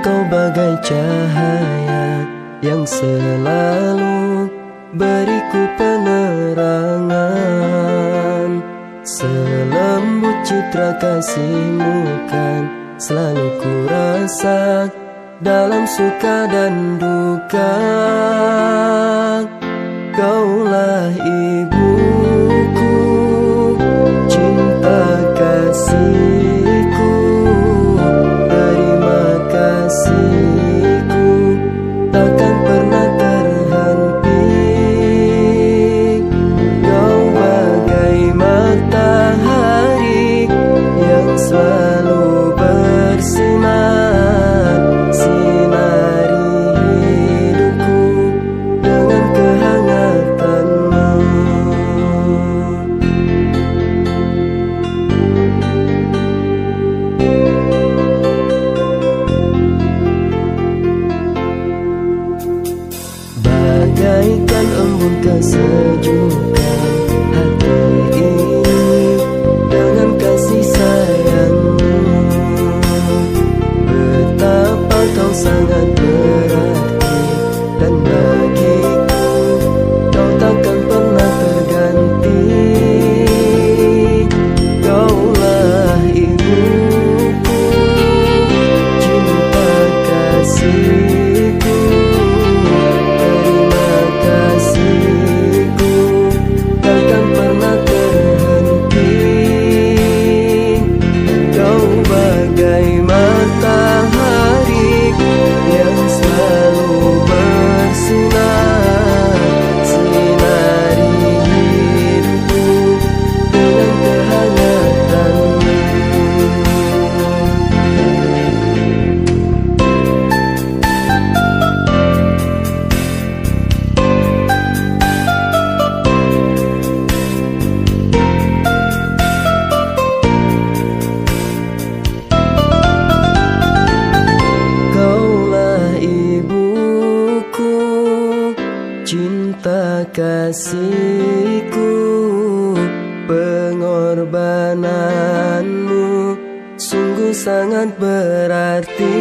kau bagai cahaya yang selalu beriku penerangan. Selembut citra kasihmu kan selalu ku rasa dalam suka dan duka. Kaulah ibuku cinta kasihku kasihku kasihku Pengorbananmu Sungguh sangat berarti